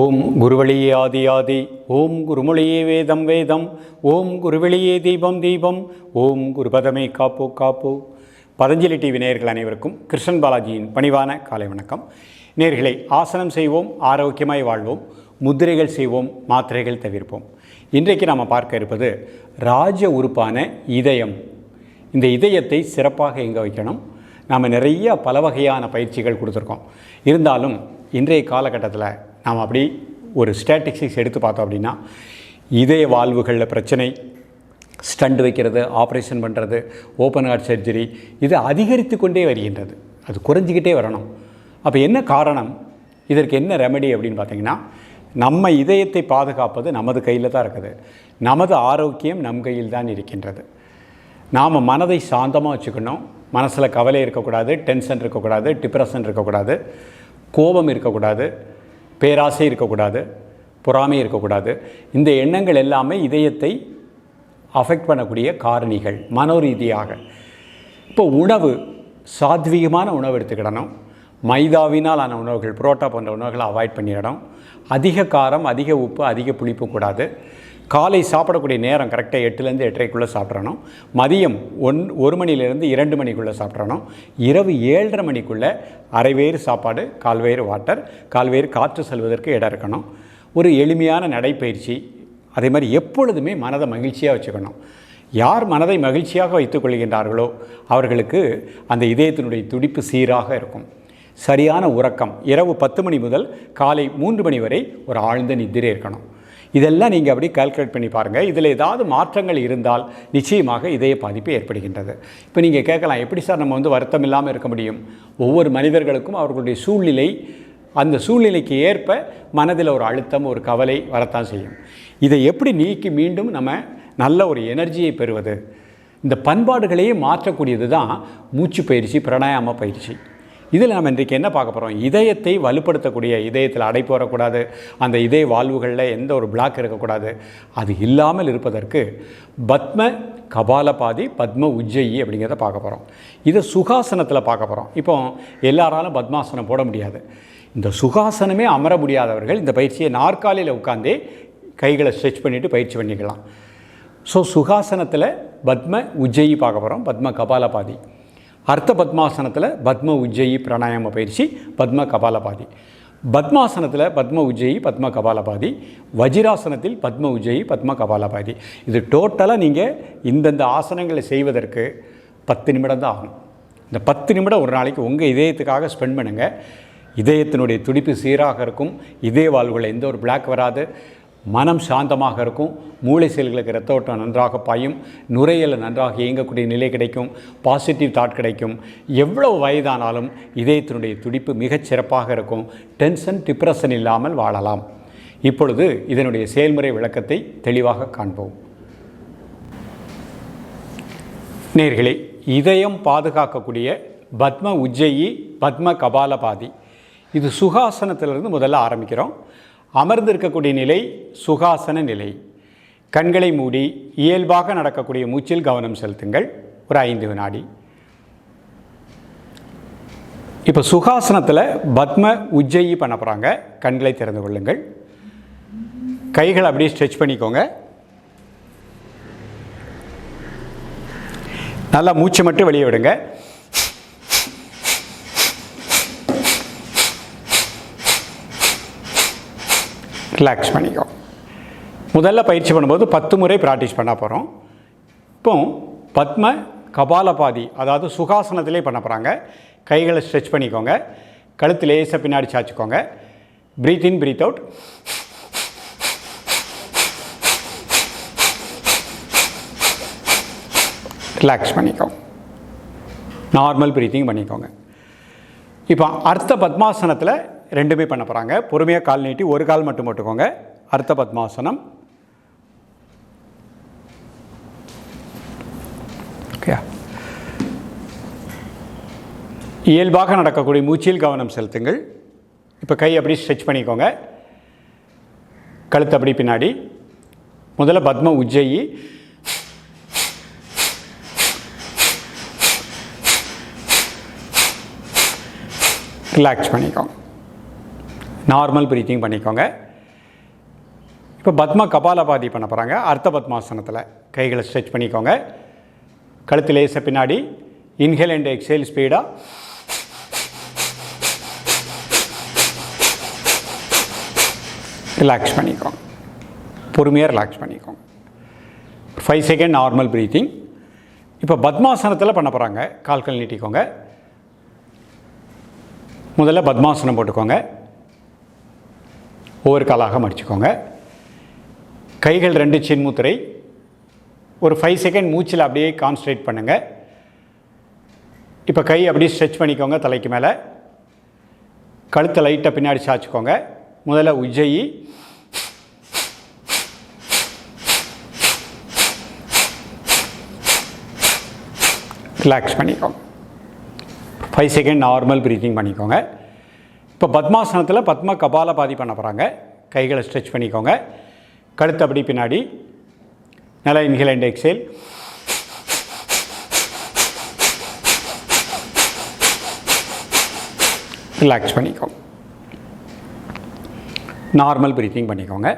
ஓம் குருவழியே ஆதி ஆதி ஓம் குருமொழியே வேதம் வேதம் ஓம் குருவெளியே தீபம் தீபம் ஓம் குருபதமே காப்போ காப்போ. பதஞ்சலி டிவி நேர்கள் அனைவருக்கும் கிருஷ்ணன் பாலாஜியின் பணிவான காலை வணக்கம். நேர்களை ஆசனம் செய்வோம் ஆரோக்கியமாய் வாழ்வோம் முத்திரைகள் செய்வோம் மாத்திரைகள் தவிர்ப்போம். இன்றைக்கு நாம் பார்க்க இருப்பது ராஜ உறுப்பான இதயம். இந்த இதயத்தை சிறப்பாக எங்கே வைக்கணும்? நாம் நிறைய பல வகையான பயிற்சிகள் கொடுத்துருக்கோம். இருந்தாலும் இன்றைய காலகட்டத்தில் நாம் அப்படி ஒரு ஸ்டாட்டிஸ்டிக்ஸ் எடுத்து பார்த்தோம் அப்படின்னா இதய வாழ்வுகளில் பிரச்சனை ஸ்டண்ட் வைக்கிறது ஆப்ரேஷன் பண்ணுறது ஓப்பன் ஹார்ட் சர்ஜரி இது அதிகரித்து கொண்டே வருகின்றது. அது குறைஞ்சிக்கிட்டே வரணும். அப்போ என்ன காரணம்? இதற்கு என்ன ரெமெடி அப்படின்னு பார்த்தீங்கன்னா நம்ம இதயத்தை பாதுகாப்பது நமது கையில் தான் இருக்குது. நமது ஆரோக்கியம் நம் கையில் தான் இருக்கின்றது. நாம் மனதை சாந்தமாக வச்சுக்கணும். மனசில் கவலை இருக்கக்கூடாது டென்ஷன் இருக்கக்கூடாது டிப்ரெஷன் இருக்கக்கூடாது கோபம் இருக்கக்கூடாது. பேராசை இருக்கக்கூடாது பொறாமை இருக்கக்கூடாது. இந்த எண்ணங்கள் எல்லாமே இதயத்தை அஃபெக்ட் பண்ணக்கூடிய காரணிகள் மனோரீதியாக. இப்போ உணவு சாத்வீகமான உணவு எடுத்துக்கிடணும். மைதாவினால் ஆன உணவுகள் புரோட்டா போன்ற உணவுகளை அவாய்ட் பண்ணிடணும். அதிக காரம் அதிக உப்பு அதிக புளிப்பு கூடாது. காலை சாப்பிடக்கூடிய நேரம் கரெக்டாக எட்டுலேருந்து எட்டரைக்குள்ளே சாப்பிட்றணும். மதியம் ஒன் ஒரு மணிலேருந்து இரண்டு மணிக்குள்ளே சாப்பிட்றணும். இரவு ஏழரை மணிக்குள்ளே அரைவேறு சாப்பாடு கால்வேறு வாட்டர் கால்வேறு காற்று செல்வதற்கு இடம் இருக்கணும். ஒரு எளிமையான நடைப்பயிற்சி அதே மாதிரி எப்பொழுதுமே மனதை மகிழ்ச்சியாக வச்சுக்கணும். யார் மனதை மகிழ்ச்சியாக வைத்துக்கொள்கின்றார்களோ அவர்களுக்கு அந்த இதயத்தினுடைய துடிப்பு சீராக இருக்கும். சரியான உறக்கம் இரவு பத்து மணி முதல் காலை மூன்று மணி வரை ஒரு ஆழ்ந்த நிதிரே இருக்கணும். இதெல்லாம் நீங்கள் அப்படி கால்குலேட் பண்ணி பாருங்கள் இதில் ஏதாவது மாற்றங்கள் இருந்தால் நிச்சயமாக இதய பாதிப்பு ஏற்படுகின்றது. இப்போ நீங்கள் கேட்கலாம் எப்படி சார் நம்ம வந்து வருத்தம் இல்லாமல் இருக்க முடியும்? ஒவ்வொரு மனிதர்களுக்கும் அவர்களுடைய சூழ்நிலை அந்த சூழ்நிலைக்கு ஏற்ப மனதில் ஒரு அழுத்தம் ஒரு கவலை வரத்தான் செய்யும். இதை எப்படி நீக்கி மீண்டும் நம்ம நல்ல ஒரு எனர்ஜியை பெறுவது? இந்த பண்பாடுகளையே மாற்றக்கூடியது தான் மூச்சு பயிற்சி பிராணாயாம பயிற்சி. இதில் நம்ம இன்றைக்கு என்ன பார்க்க போகிறோம் இதயத்தை வலுப்படுத்தக்கூடிய இதயத்தில் அடைப்பு வரக்கூடாது. அந்த இதய வாழ்வுகளில் எந்த ஒரு பிளாக் இருக்கக்கூடாது. அது இல்லாமல் இருப்பதற்கு பத்ம கபாலபாதி பத்ம உஜ்ஜயி அப்படிங்கிறத பார்க்க போகிறோம் இதை சுகாசனத்தில் பார்க்க போகிறோம் இப்போ எல்லாராலும் பத்மாசனம் போட முடியாது. இந்த சுகாசனமே அமர முடியாதவர்கள் இந்த பயிற்சியை நாற்காலியில் உட்காந்தே கைகளை ஸ்ட்ரெச் பண்ணிவிட்டு பயிற்சி பண்ணிக்கலாம். ஸோ சுகாசனத்தில் பத்ம உஜ்ஜயி பார்க்க போகிறோம் பத்ம கபாலபாதி. அர்த்த பத்மாசனத்தில் பத்ம உஜ்ஜயி பிராணாயாம பயிற்சி பத்ம கபாலபாதி. பத்மாசனத்தில் பத்ம உஜ்ஜயி பத்ம கபாலபாதி. வஜிராசனத்தில் பத்ம உஜ்ஜயி பத்ம கபாலபாதி. இது டோட்டலாக நீங்கள் இந்தந்த ஆசனங்களை செய்வதற்கு பத்து நிமிடம் தான் ஆகும் இந்த பத்து நிமிடம் ஒரு நாளைக்கு உங்கள் இதயத்துக்காக ஸ்பெண்ட் பண்ணுங்கள் இதயத்தினுடைய துடிப்பு சீராக இருக்கும். இதய வாழ்வில் எந்த ஒரு பிளாக் வராது. மனம் சாந்தமாக இருக்கும். மூளை செல்களுக்கு ரத்த ஓட்டம் நன்றாக பாயும். நுரையீரல் நன்றாக இயங்கக்கூடிய நிலை கிடைக்கும். பாசிட்டிவ் தாட் கிடைக்கும். எவ்வளவு வயதானாலும் இதயத்தினுடைய துடிப்பு மிகச் சிறப்பாக இருக்கும். டென்ஷன் டிப்ரெஷன் இல்லாமல் வாழலாம். இப்பொழுது இதனுடைய செயல்முறை விளக்கத்தை தெளிவாக காண்போம். நேர்களே இதயம் பாதுகாக்கக்கூடிய பத்ம உஜ்ஜயி பத்ம கபாலபாதி. இது சுகாசனத்திலிருந்து முதல்ல ஆரம்பிக்கிறோம். அமர்ந்திருக்கக்கூடிய நிலை சுகாசன நிலை. கண்களை மூடி இயல்பாக நடக்கக்கூடிய மூச்சில் கவனம் செலுத்துங்கள். ஒரு ஐந்து வினாடி. இப்போ சுகாசனத்தில் பத்ம உஜ்ஜயி பண்ண போகிறாங்க கண்களை திறந்து கொள்ளுங்கள். கைகளை அப்படியே ஸ்ட்ரெச் பண்ணிக்கோங்க. நல்லா மூச்சு மட்டும் வெளியே விடுங்க. ரிலாக்ஸ் பண்ணிக்கோ. முதல்ல பயிற்சி பண்ணும்போது பத்து முறை ப்ராக்டிஸ் பண்ண போகிறோம் இப்போ பத்ம கபாலபாதி அதாவது சுகாசனத்திலே பண்ண போகிறாங்க கைகளை ஸ்ட்ரெச் பண்ணிக்கோங்க. கழுத்து லேசாக பின்னாடி சாய்ச்சிக்கோங்க. Breathe in breathe out relax பண்ணிக்கோங்க நார்மல் ப்ரீத்திங் பண்ணிக்கோங்க. இப்போ அர்த்த பத்மாசனத்தில் ரெண்டுமே பண்ண போகிறாங்க பொறுமையாக கால் நீட்டி ஒரு கால் மட்டும் போட்டுக்கோங்க. அர்த்த பத்மாசனம். ஓகே. இயல்பாக நடக்கக்கூடிய மூச்சில் கவனம் செலுத்துங்கள். இப்போ கை அப்படி ஸ்ட்ரெச் பண்ணிக்கோங்க. கழுத்து அப்படி பின்னாடி. முதல்ல பத்ம உஜ்ஜயி. ரிலாக்ஸ் பண்ணிக்கோங்க. நார்மல் ப்ரீத்திங் பண்ணிக்கோங்க. இப்போ பத்மா கபாலபாதி பண்ண போகிறாங்க அர்த்த பத்மாசனத்தில் கைகளை ஸ்ட்ரெச் பண்ணிக்கோங்க. கழுத்து லேச பின்னாடி இன்ஹேல் அண்ட் எக்ஸேல் ஸ்பீடாக ரிலாக்ஸ் பண்ணிக்கோங்க. பொறுமையாக ரிலாக்ஸ் பண்ணிக்கோங்க. ஃபைவ் செகண்ட் நார்மல் ப்ரீத்திங் இப்போ பத்மாசனத்தில் பண்ண போகிறாங்க கால்கள் நீட்டிக்கோங்க. முதல்ல பத்மாசனம் போட்டுக்கோங்க. ஒவ்வொரு காலாக மடிச்சுக்கோங்க. கைகள் ரெண்டு சின்முத்திரை. ஒரு ஃபைவ் செகண்ட் மூச்சில் அப்படியே கான்சன்ட்ரேட் பண்ணுங்கள் இப்போ கை அப்படியே ஸ்ட்ரெச் பண்ணிக்கோங்க தலைக்கு மேலே. கழுத்தை லைட்டை பின்னாடி சாய்ச்சிக்கோங்க. முதல்ல உஜ்ஜயி. ரிலாக்ஸ் பண்ணிக்கோங்க. ஃபைவ் செகண்ட் நார்மல் ப்ரீத்திங் பண்ணிக்கோங்க. இப்போ பத்மாசனத்தில் பத்ம கபால பாதி பண்ண போகிறாங்க கைகளை ஸ்ட்ரெச் பண்ணிக்கோங்க. கழுத்து அப்படி பின்னாடி. நல்லா இன்ஹில் அண்ட் எக்ஸேல் ரிலாக்ஸ் பண்ணிக்கோங்க நார்மல் ப்ரீத்திங் பண்ணிக்கோங்க.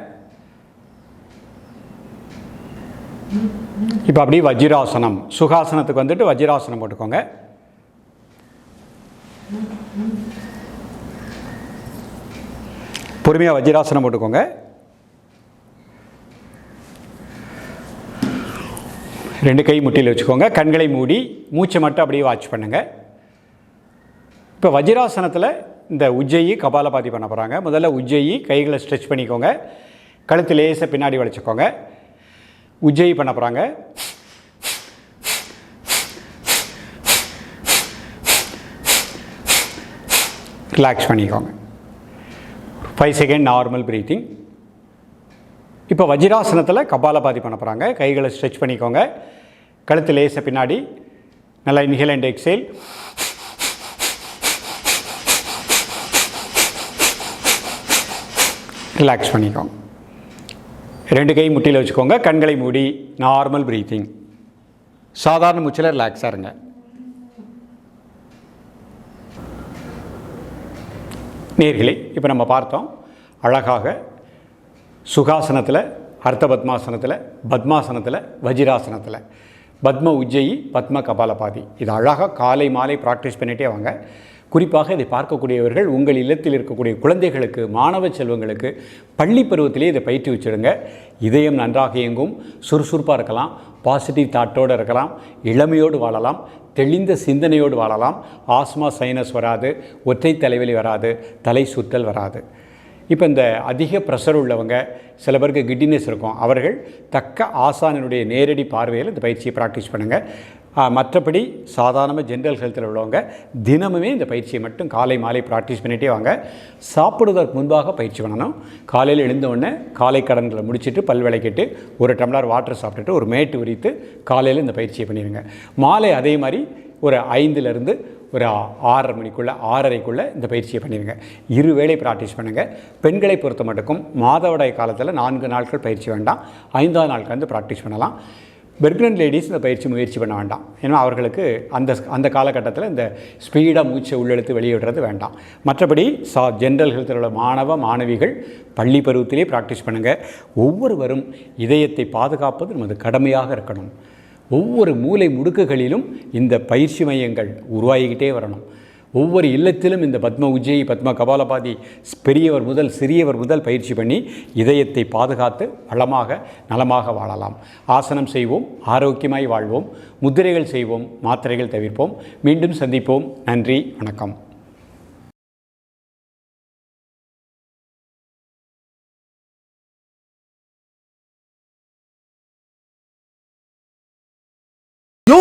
இப்போ அப்படியே வஜ்ராசனம். சுகாசனத்துக்கு வந்துட்டு வஜ்ராசனம் போட்டுக்கோங்க. பொறுமையாக வஜ்ராசனம் போட்டுக்கோங்க. ரெண்டு கை முட்டியில் வச்சுக்கோங்க. கண்களை மூடி மூச்சை மட்டும் அப்படியே வாட்ச் பண்ணுங்கள் இப்போ வஜ்ராசனத்தில் இந்த உஜ்ஜயி கபாலபாதி பண்ண போகிறாங்க முதல்ல உஜ்ஜயி கைகளை ஸ்ட்ரெச் பண்ணிக்கோங்க. கழுத்து லேசை பின்னாடி வளைச்சிக்கோங்க. உஜ்ஜயி பண்ண போகிறாங்க ரிலாக்ஸ் பண்ணிக்கோங்க. ஃபைவ் செகண்ட் நார்மல் ப்ரீத்திங் இப்போ வஜ்ராசனத்தில் கபாலபாதி பண்ண போகிறாங்க கைகளை ஸ்ட்ரெச் பண்ணிக்கோங்க. கழுத்து லேச பின்னாடி. நல்லா இன்ஹேல் அண்ட் எக்ஸேல் ரிலாக்ஸ் பண்ணிக்கோங்க. ரெண்டு கை முட்டியில் வச்சுக்கோங்க. கண்களை மூடி. நார்மல் ப்ரீத்திங் சாதாரண மூச்சில் ரிலாக்ஸாக இருங்க. நேர்களே இப்போ நம்ம பார்த்தோம் அழகாக சுகாசனத்தில் அர்த்த பத்மாசனத்தில் பத்மாசனத்தில் வஜிராசனத்தில் பத்ம உஜ்ஜயி பத்ம கபாலபாதி. இது அழகாக காலை மாலை ப்ராக்டிஸ் பண்ணிகிட்டே வாங்க. குறிப்பாக இதை பார்க்கக்கூடியவர்கள் உங்கள் இல்லத்தில் இருக்கக்கூடிய குழந்தைகளுக்கு மாணவ செல்வங்களுக்கு பள்ளி பருவத்திலே இதை பயிற்சி வச்சுடுங்க. இதயம் நன்றாக இயங்கும் சுறுசுறுப்பாக இருக்கலாம் பாசிட்டிவ் தாட்டோடு இருக்கலாம் இளமையோடு வாழலாம் தெளிந்த சிந்தனையோடு வாழலாம். ஆஸ்மா சைனஸ் வராது ஒற்றை தலைவலி வராது தலை சுத்தல் வராது. இப்போ இந்த அதிக ப்ரெஷர் உள்ளவங்க சில பேருக்கு கிட்டினஸ் இருக்கும். அவர்கள் தக்க ஆசானினுடைய நேரடி பார்வையில் இந்த பயிற்சியை ப்ராக்டிஸ் பண்ணுங்கள் மற்றபடி சாதாரணமாக ஜென்ரல் ஹெல்த்தில் உள்ளவங்க தினமுமே இந்த பயிற்சியை மட்டும் காலை மாலை ப்ராக்டிஸ் பண்ணிகிட்டே வாங்க. சாப்பிடுவதற்கு முன்பாக பயிற்சி பண்ணணும். காலையில் எழுந்தவுடனே காலை கடன்களை முடிச்சுட்டு பல் விளக்கிட்டு ஒரு டம்ளர் வாட்டர் சாப்பிட்டுட்டு ஒரு மேட்டு விரித்து காலையில் இந்த பயிற்சியை பண்ணிடுங்க மாலை அதே மாதிரி ஒரு ஐந்துலேருந்து ஒரு ஆறரை மணிக்குள்ளே ஆறரைக்குள்ளே இந்த பயிற்சியை பண்ணிடுங்க இரு வேளை ப்ராக்டிஸ் பண்ணுங்கள் பெண்களை பொறுத்த மட்டுக்கும் மாதவிடாய் காலத்தில் நான்கு நாட்கள் பயிற்சி வேண்டாம். ஐந்தாவது நாட்கள் வந்து ப்ராக்டிஸ் பண்ணலாம். பெர்க்னன்ட் லேடிஸ் இந்த பயிற்சி முயற்சி பண்ண வேண்டாம். ஏன்னா அவர்களுக்கு அந்த அந்த காலகட்டத்தில் இந்த ஸ்பீடாக மூச்சை உள்ளெழுத்து வெளியிடுறது வேண்டாம். மற்றபடி சா ஜென்ரல் ஹெல்த்தில் உள்ள மாணவ மாணவிகள் பள்ளி பருவத்திலே ப்ராக்டிஸ் பண்ணுங்கள் ஒவ்வொருவரும் இதயத்தை பாதுகாப்பது நமது கடமையாக இருக்கணும். ஒவ்வொரு மூலை முடுக்குகளிலும் இந்த பயிற்சி மையங்கள் உருவாகிக்கிட்டே வரணும். ஒவ்வொரு இல்லத்திலும் இந்த பத்ம உஜ்ஜயி பத்ம கபாலபாதி பெரியவர் முதல் சிறியவர் முதல் பயிற்சி பண்ணி இதயத்தை பாதுகாத்து வளமாக நலமாக வாழலாம். ஆசனம் செய்வோம் ஆரோக்கியமாய் வாழ்வோம் முத்திரைகள் செய்வோம் மாத்திரைகள் தவிர்ப்போம். மீண்டும் சந்திப்போம். நன்றி வணக்கம்.